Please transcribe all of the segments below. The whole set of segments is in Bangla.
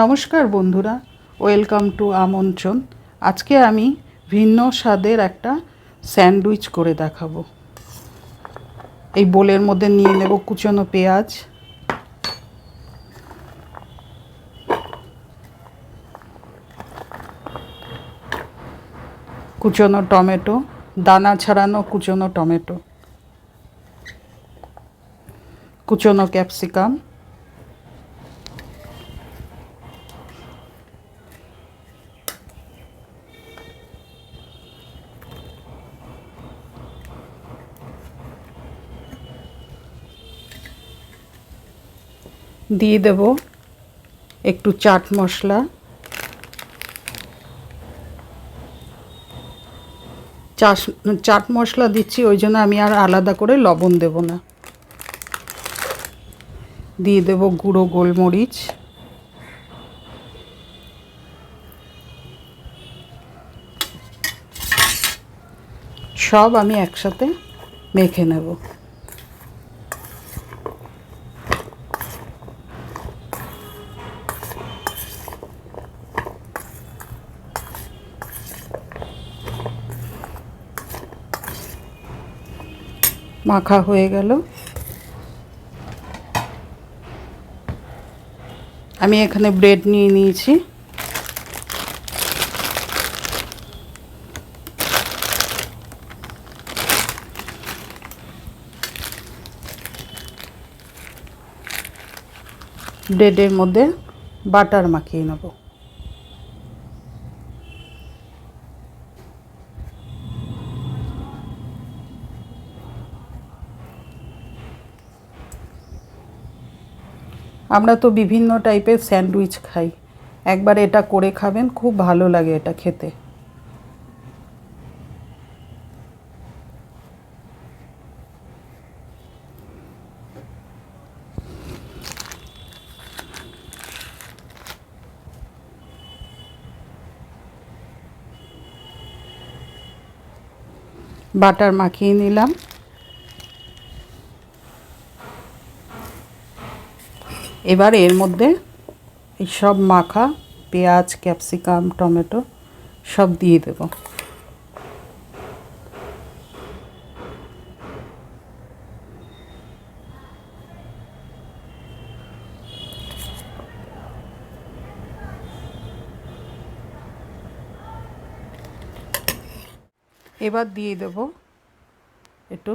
নমস্কার বন্ধুরা, ওয়েলকাম টু আমন্ত্রণ। আজকে আমি ভিন্ন স্বাদের একটা স্যান্ডউইচ করে দেখাবো। এই বোলের মধ্যে নিয়ে নেব কুচনো পেঁয়াজ। কুচনো টমেটো, দানা ছাড়ানো কুচনো টমেটো। কুচনো ক্যাপসিকাম। দিয়ে দেব একটু চাট মশলা। চাষ চাট মশলা দিচ্ছি, ওই জন্য আমি আর আলাদা করে লবণ দেব না। দিয়ে দেব গুঁড়ো গোলমরিচ। সব আমি একসাথে মেখে নেব। মাখা হয়ে গেল। আমি এখানে ব্রেড নিয়ে নিয়েছি। ব্রেডের মধ্যে বাটার মাখিয়ে নেব। আমরা তো বিভিন্ন টাইপের স্যান্ডউইচ খাই। একবার এটা করে খাবেন, খুব ভালো লাগে এটা খেতে। বাটার মাখিয়ে নিলাম। এবার এর মধ্যে এই সব মাখা, পেঁয়াজ, ক্যাপসিকাম, টমেটো সব দিয়ে দেব। এবার দিয়ে দেব একটু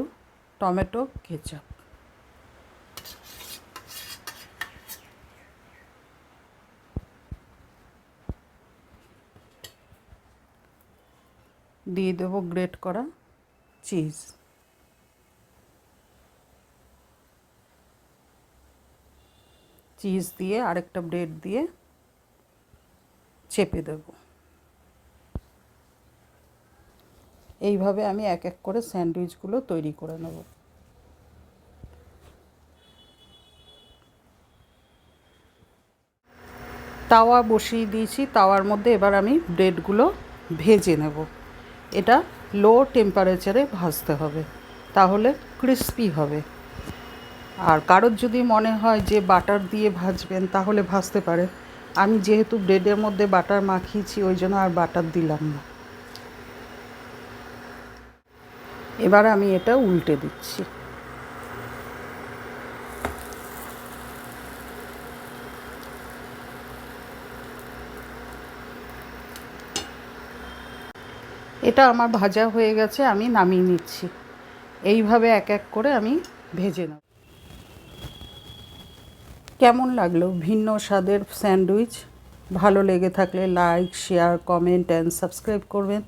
টমেটো, কেচাপ। দিয়ে দেবো গ্রেট করা চিজ। চিজ দিয়ে আরেকটা ব্রেড দিয়ে চেপে দেব। এইভাবে আমি এক এক করে স্যান্ডউইচগুলো তৈরি করে নেব। তাওয়া বসিয়ে দিয়েছি, তাওয়ার মধ্যে এবার আমি ব্রেডগুলো ভেজে নেব। এটা লো টেম্পারেচারে ভাজতে হবে, তাহলে ক্রিস্পি হবে। আর কারোর যদি মনে হয় যে বাটার দিয়ে ভাজবেন, তাহলে ভাজতে পারে। আমি যেহেতু ব্রেডের মধ্যে বাটার মাখিয়েছি, ওই জন্য আর বাটার দিলাম না। এবার আমি এটা উল্টে দিচ্ছি। এটা আমার ভাজা হয়ে গেছে, আমি নামিয়ে নিচ্ছি। এইভাবে এক এক করে আমি ভেজে নেব। কেমন লাগল? ভিন্ন স্বাদের স্যান্ডউইচ? ভালো লেগে থাকলে like, share, comment and subscribe করবেন।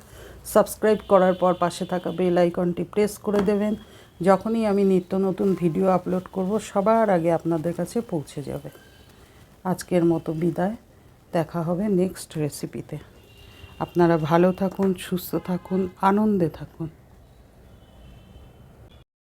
সাবস্ক্রাইব করার পর পাশে থাকা বেল আইকনটি প্রেস করে দেবেন। যখনই আমি নিত্য নতুন ভিডিও আপলোড করব, সবার আগে আপনাদের কাছে পৌঁছে যাবে। আজকের মতো বিদায়। দেখা হবে নেক্সট রেসিপিতে। আপনারা ভালো থাকুন সুস্থ থাকুন আনন্দে থাকুন।